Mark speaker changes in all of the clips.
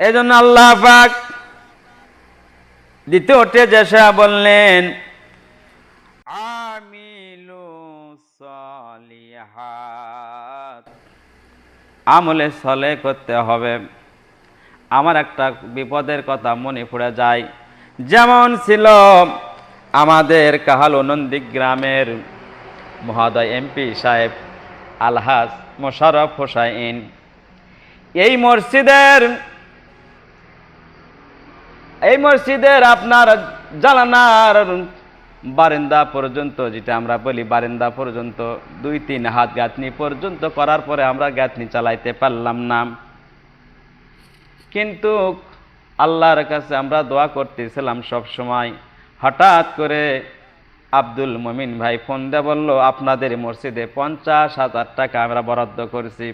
Speaker 1: এই জন্য আল্লাহ পাক দ্বিতীয়টে যেসা বললেন, আমিলু আমলে সলে করতে হবে। আমার একটা বিপদের কথা মনে পড়ে যায়। যেমন ছিল আমাদের কাহালো নন্দী গ্রামের মহোদয় এমপি সাহেব আলহাজ মোশারফ হোসাইন। এই মসজিদের এই মসজিদের আপনার জালানার বারেন্দা পর্যন্ত, যেটা আমরা বলি বারেন্দা পর্যন্ত, দুই তিন হাত গাঁথনি পর্যন্ত করার পরে আমরা গাঁথনি চালাইতে পারলাম না। কিন্তু আল্লাহর কাছে আমরা দোয়া করতেছিলাম সব সময় হঠাৎ করে আব্দুল মমিন ভাই ফোন দিয়ে বলল, আপনাদের মসজিদে পঞ্চাশ হাজার টাকা আমরা বরাদ্দ করেছি।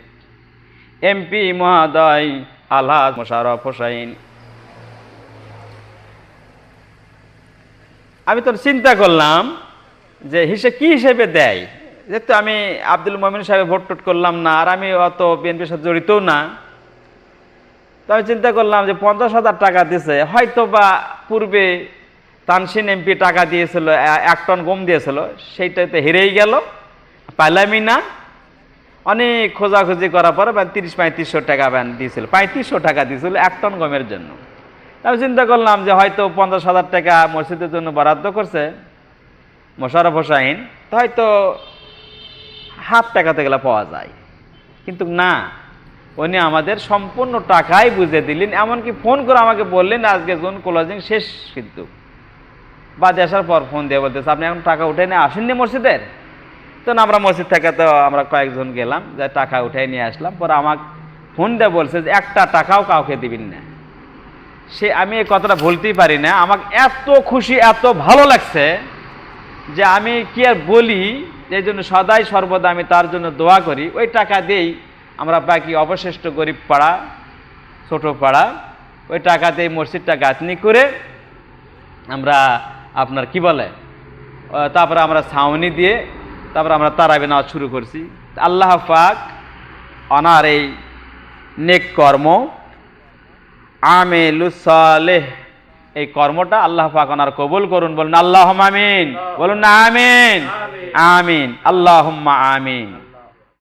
Speaker 1: এমপি মহোদয় আল্লাহ মোশারফ হোসাইন আমি তো চিন্তা করলাম যে হিসেবে কি হিসেবে দেয়? যেহেতু আমি আব্দুল মমিন সাহেব ভোট টোট করলাম না, আর আমি অত বিএনপির সাথে জড়িতও না, তো আমি চিন্তা করলাম যে পঞ্চাশ হাজার টাকা দিয়েছে হয়তো বা পূর্বে তানসিন এমপি টাকা দিয়েছিল এক টন গম দিয়েছিল সেইটাতে হেরেই গেল, পাইলামই না। অনেক খোঁজাখুঁজি করার পরে তিরিশ পঁয়ত্রিশশো টাকা দিয়েছিল, পঁয়ত্রিশশো টাকা দিয়েছিল এক টন গমের জন্য। আমি চিন্তা করলাম যে হয়তো পঞ্চাশ হাজার টাকা মসজিদের জন্য বরাদ্দ করছে মোশারফ হোসাইন, তো হয়তো হাফ টাকাতে গেলে পাওয়া যায়। কিন্তু না, উনি আমাদের সম্পূর্ণ টাকাই বুঝে দিলেন, এমনকি ফোন করে আমাকে বললেন, আজকে জোন ক্লোজিং শেষ কিন্তু। বাদে আসার পর ফোন দিয়ে বলতেছে, আপনি এখন টাকা উঠে নিয়ে আসেননি মসজিদের? তো আমরা মসজিদ থেকে তো আমরা কয়েকজন গেলাম, যে টাকা উঠে নিয়ে আসলাম, পরে আমাকে ফোন দিয়ে বলছে যে, একটা টাকাও কাউকে দিবেন না। সে আমি এই কথাটা বলতেই পারি না। আমাকে এত খুশি, এত ভালো লাগছে যে আমি কি আর বলি, এই জন্য সদাই সর্বদা আমি তার জন্য দোয়া করি। ওই টাকা দিয়েই আমরা বাকি অবশিষ্ট গরিব পাড়া, ছোট পাড়া, ওই টাকা দিয়ে মসজিদটা গাঁথনি করে আমরা আপনার কি বলে তারপরে আমরা ছাউনি দিয়ে তারপরে আমরা তারাবি নেওয়া শুরু করছি। আল্লাহ পাক অনার এই নেক কর্ম আমেলু সালেহ। এই কর্মটা আল্লাহ পাক ওনার কবুল করুন বলুন আল্লাহ আমিন। বলুন না আমিন। আমিন। আল্লাহ আমিন।